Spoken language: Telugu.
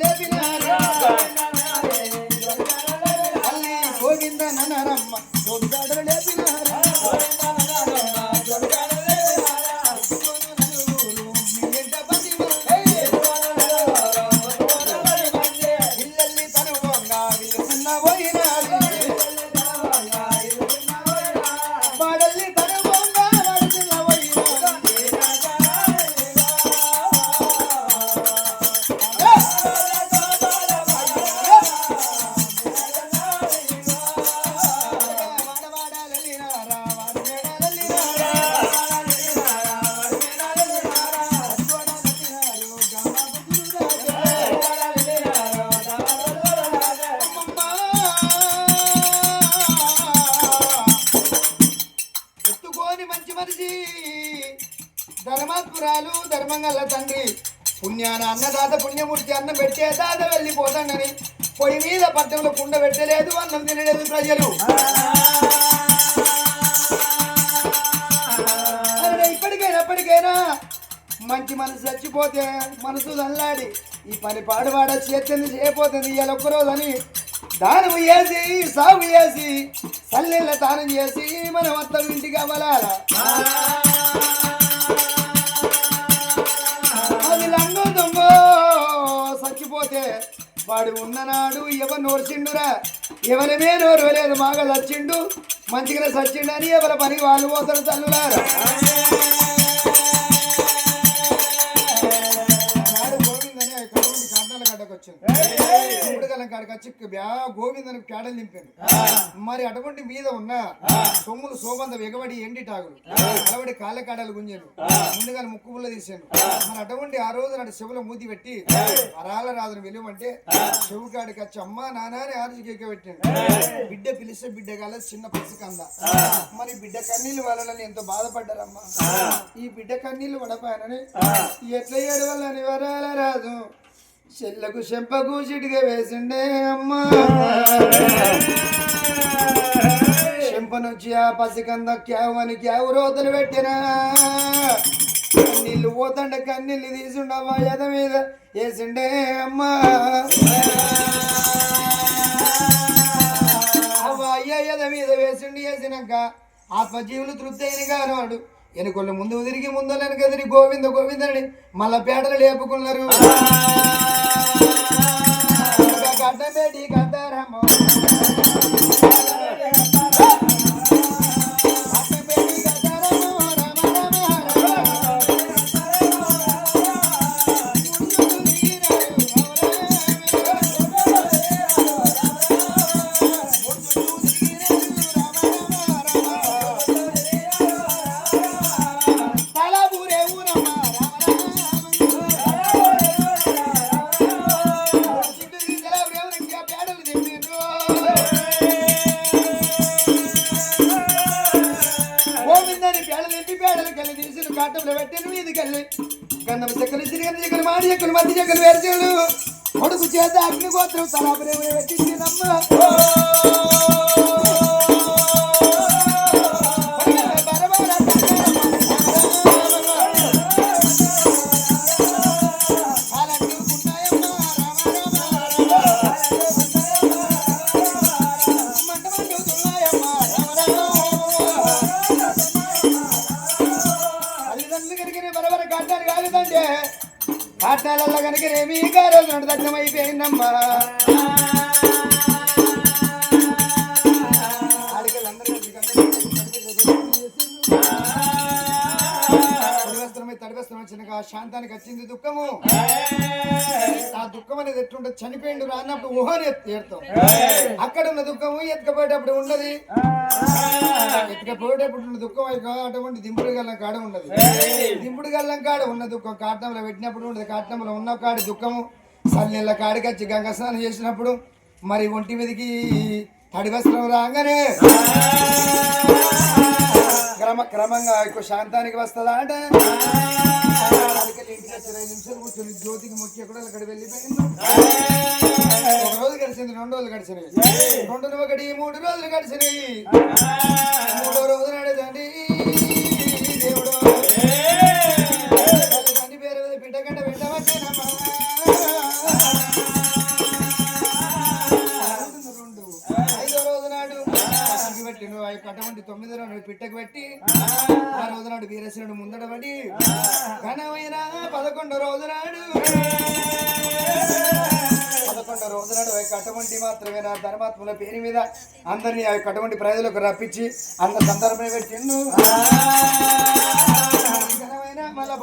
లేపినారా ధర్మంగల్ల తండ్రి. పుణ్యాన అన్నదాత పుణ్యమూర్తి అన్నం పెట్టే దాత వెళ్ళిపోతానని. పొయ్యి మీద పట్టంలో కుండ పెట్టలేదు అన్నం తినలేదు ప్రజలు. ఇప్పటికైనా ఎప్పటికైనా మంచి మనసు చచ్చిపోతే మనసు దల్లాడి ఈ పని పాడువాడ చేతింది చేయపోతుంది ఇవాళ ఒక్కరోజని. దానం వేసి సాగు చేసి సల్లెళ్ళ దానం చేసి మనం అత్తం ఇంటికి అవ్వాలా? వాడు ఉన్ననాడు ఎవరు నోర్చిండురా? ఎవరిమే నోరు లేదు మాగా చచ్చిండు మంచిగా చచ్చిండు అని ఎవరి పనికి వాళ్ళు పోతారు తల్లులారా? వచ్చింది మూడుగలం కాడికి వచ్చి గోవిందని కేడలు నింపాను. మరి అటువంటి మీద ఉన్న సొమ్ములు సోబంద ఎగబడి ఎండి టాగులు అలవడి కాళ్ళ కాడలు గుంజాను. ముందుగా ముక్కు పుల్ల తీసాను మరి అటువంటి ఆ రోజు నాడు చెవుల మూతి పెట్టి అరాల రాజును వెలువంటే చెవు కాడికి వచ్చి అమ్మా నాన్న అని ఆరుజు కేక పెట్టాను. బిడ్డ పిలిస్తే బిడ్డ కాల చిన్న పసికంద. మరి బిడ్డ కన్నీళ్ళు వాళ్ళని ఎంతో బాధపడ్డారమ్మా. ఈ బిడ్డ కన్నీళ్ళు పడపానని ఎట్లా ఏడవాలని వరాల రాదు చెల్లకు చెంపకు చిటిక వేసిండే అమ్మా. చెంపనొచ్చి ఆ పసికంద క్యావు అని క్యావు రోతలు పెట్టినా. కన్నీళ్ళు పోతండ కన్నీళ్ళు తీసుండవా ఎద మీద వేసిండే అమ్మా. అవ్వ అయ్య ఎద మీద వేసిండి వేసినాక ఆత్మజీవులు తృప్తి అయిన కానివాడు. ఎనుకొళ్ళు ముందు తిరిగి ముందు వెనక తిరిగి గోవింద గోవిందని మళ్ళా పేటలు లేపుకున్నారు. करने में डी దాని పేడలు ఎత్తి పేడలు కల్లి తీసిన కాటంలో పెట్టిన మీది కల్లి గంధం చెక్కలు సిరిగని చెక్కలు మాడి చెక్కలు మధ్య చెక్కలు వేరుచేడు కొడుకు చేత అగ్నిగోత్రం తలాపురేమో పెట్టింది పాఠశాలలో కనుక రేమి గారు దట్టమైపోయిందమ్మా వచ్చినాక ఆ శాంతానికి వచ్చింది దుఃఖము. ఆ దుఃఖం అనేది ఎట్లుంటుంది చనిపోయిండు రా అన్నప్పుడు ఊహని ఏడతాం అక్కడ ఉన్న దుఃఖము ఎత్తుకపోయేటప్పుడు ఉండదు ఎత్తుకపోయేటప్పుడు ఉన్న దుఃఖం అటువంటి దింపుడు గల్లం కాడ ఉండదు దింపుడు గల్లం కాడ ఉన్న దుఃఖం కాటంలో పెట్టినప్పుడు ఉండదు కాటంలో ఉన్న కాడి దుఃఖము. సన్నెళ్ళ కాడికి వచ్చి గంగ స్నానం చేసినప్పుడు మరి ఒంటి మీదకి తడి వస్త్రం రాగానే క్రమ క్రమంగా ఎక్కువ శాంతానికి వస్తుందా అంటే? ఇరవై ఇంటికి నిమిషాలు కూర్చొని జ్యోతికి ముఖ్య కూడా అక్కడ వెళ్ళిపోయింది. ఒక రోజు గడిచింది రెండు రోజులు గడిచినాయి. రెండు ఒకటి మూడు రోజులు గడిచినాయి. మూడో రోజు నాడేదండి. దేవుడు. తల్లి పేరు మీద బిడ్డ రెండు ఐదో రోజు నాడు. అగ్గి తొమ్మిది రోజులు పిట్టకు పెట్టి నాడు వీరసేనుడు ముందట ఘనమైన పదకొండు రోజు నాడు. పదకొండు రోజు నాడు ఆ అటువంటి మాత్రమే నా ధర్మాత్మల పేరు మీద అందరినీ ఆ యొక్క అటువంటి ప్రజలకు రప్పించి అంత సందర్భం పెట్టిండు. ఘనమైన మళ్ళా